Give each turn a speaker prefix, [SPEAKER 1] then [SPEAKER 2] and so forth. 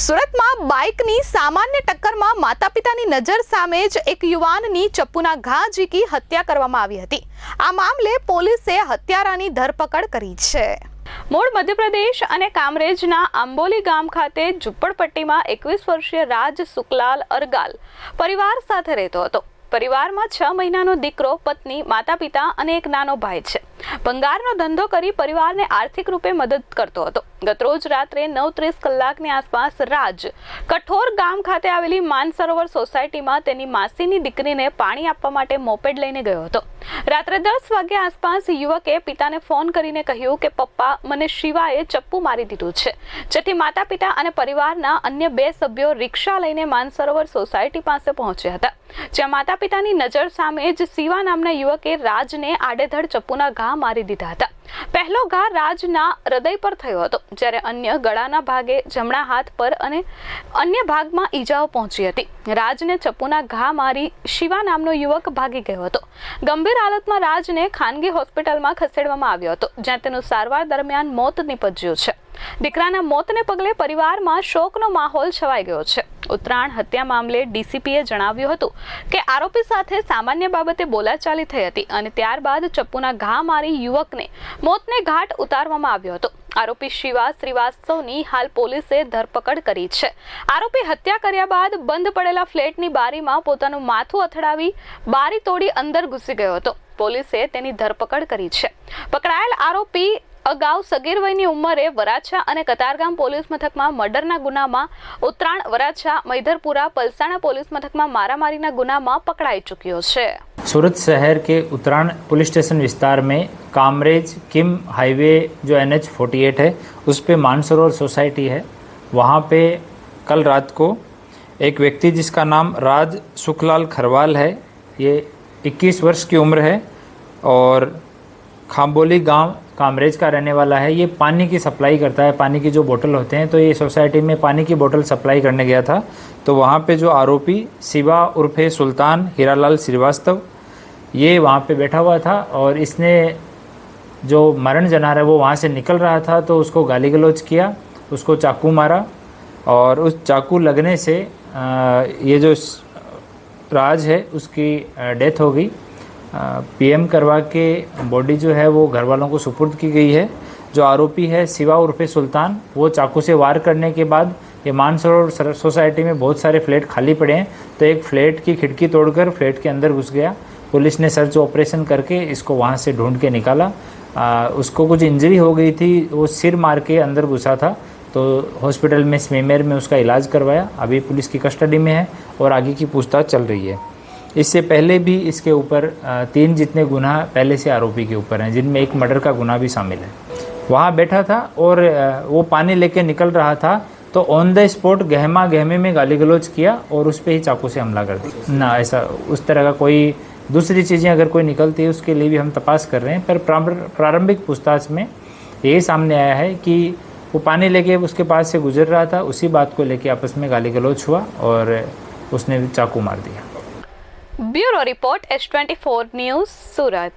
[SPEAKER 1] સુરતમાં બાઇકની સામાન્ય ટક્કરમાં માતા પિતાની નજર સામે જ એક યુવાનની ચપ્પુના ઘા ઝીકી હત્યા કરવામાં આવી હતી. આ મામલે પોલીસે હત્યારાની ધરપકડ કરી છે. મૂળ મધ્યપ્રદેશ અને કામરેજના આંબોલી ગામ ખાતે ઝુંપડપટ્ટીમાં એકવીસ વર્ષીય રાજ સુકલાલ અરગાલ પરિવાર સાથે રહેતો હતો. પરિવારમાં છ મહિનાનો દીકરો, પત્ની માતા પિતા અને એક નાનો ભાઈ છે. ભંગારનો ધંધો કરી પરિવારને આર્થિક રૂપે મદદ કરતો હતો. ગતરોજ રાત્રે નવ ત્રીસ કલાકની આસપાસ રાજ કઠોર ગામ ખાતે આવેલી માનસરોવર સોસાયટીમાં તેની માસીની દીકરીને પાણી આપવા માટે મોપેડ લઈને ગયો હતો. રાત્રે દસ વાગે આસપાસ યુવકે પિતાને ફોન કરીને કહ્યું કે, પપ્પા, મને શિવાએ ચપ્પુ મારી દીધું છે. જેથી માતા પિતા અને પરિવારના અન્ય બે સભ્યો રિક્ષા લઈને માનસરોવર સોસાયટી પાસે પહોંચ્યા હતા. જ્યાં માતા પિતાની નજર સામે જ શિવા નામના યુવકે રાજને આડેધડ ચપ્પુના ઘા મારી દીધા હતા. પહેલો ઘા રાજના હૃદય પર થયો હતો, જ્યારે અન્ય ગળાના ભાગે જમણા હાથ પર અને અન્ય ભાગમાં ઈજાઓ પહોંચી હતી. રાજને ચપ્પુના ઘા મારી શિવા નામનો યુવક ભાગી ગયો હતો. ગંભીર હાલતમાં રાજને ખાનગી હોસ્પિટલમાં ખસેડવામાં આવ્યો હતો, જ્યાં તેનું સારવાર દરમિયાન મોત નિપજ્યું છે. દીકરાના મોતને પગલે પરિવારમાં શોકનો માહોલ છવાઈ ગયો છે. ઉત્તરાયણ હત્યા મામલે ડીસીપીએ જણાવ્યું હતું કે આરોપી સાથે સામાન્ય બાબતે બોલાચાલી થઈ હતી અને ત્યારબાદ ચપ્પુના ઘા મારી યુવકને મોતને ઘાટ ઉતારવામાં આવ્યો હતો. આરોપી શિવા શ્રીવાસ્તવની હાલ પોલીસે ધરપકડ કરી છે. આરોપી હત્યા કર્યા બાદ બંધ પડેલા ફ્લેટની બારીમાં પોતાનું માથું અથડાવી બારી તોડી અંદર ઘૂસી ગયો હતો. પોલીસે તેની ધરપકડ કરી છે. પકડાયેલ આરોપી અગાઉ સગીર વયની ઉંમરે વરાછા અને કતારગામ પોલીસ મથકમાં મર્ડરના ગુનામાં ઉત્તરાયણ વરાછા મૈધરપુરા પલસાણા પોલીસ મથકમાં મારામારીના ગુનામાં પકડાઈ ચૂક્યો છે
[SPEAKER 2] सूरत शहर के उत्तरायण पुलिस स्टेशन विस्तार में कामरेज किम हाईवे जो एन एच फोर्टी एट है उस पे मानसरोवर सोसाइटी है वहाँ पे कल रात को एक व्यक्ति जिसका नाम राज सुखलाल खरवाल है ये 21 वर्ष की उम्र है और खाम्बोली गाँव कामरेज का रहने वाला है। ये पानी की सप्लाई करता है। पानी की जो बोतल होते हैं तो ये सोसाइटी में पानी की बोतल सप्लाई करने गया था। तो वहाँ पे जो आरोपी शिवा उर्फे सुल्तान हीरालाल श्रीवास्तव, ये वहाँ पे बैठा हुआ था और इसने जो मरण जना है, वो वहाँ से निकल रहा था तो उसको गाली गलौज किया, उसको चाकू मारा और उस चाकू लगने से ये जो राज है, उसकी डेथ हो गई। पीएम करवा के बॉडी जो है वो घर वालों को सुपुर्द की गई है। जो आरोपी है सिवा उर्फे सुल्तान वो चाकू से वार करने के बाद ये मानसरोवर सोसाइटी में बहुत सारे फ्लैट खाली पड़े हैं। तो एक फ्लैट की खिड़की तोड़कर फ्लैट के अंदर घुस गया। पुलिस ने सर्च ऑपरेशन करके इसको वहाँ से ढूंढ के निकाला। आ, उसको कुछ इंजरी हो गई थी वो सिर मार के अंदर घुसा था। तो हॉस्पिटल में स्मेमेर में उसका इलाज करवाया। अभी पुलिस की कस्टडी में है और आगे की पूछताछ चल रही है। इससे पहले भी इसके ऊपर तीन जितने गुनाह पहले से आरोपी के ऊपर हैं, जिनमें एक मर्डर का गुनाह भी शामिल है। वहाँ बैठा था और वो पानी लेके निकल रहा था तो ऑन द स्पॉट गहमा गहमे में गाली गलौज किया और उस पर ही चाकू से हमला कर दिया। ना, ऐसा, उस तरह का कोई दूसरी चीज़ें अगर कोई निकलती है, उसके लिए भी हम तपास कर रहे हैं, पर प्रारंभिक पूछताछ में यही सामने आया है कि वो पानी लेके उसके पास से गुजर रहा था, उसी बात को लेके आपस में गाली गलौज हुआ और उसने चाकू मार दिया।
[SPEAKER 1] Bureau Report S24 News Surat.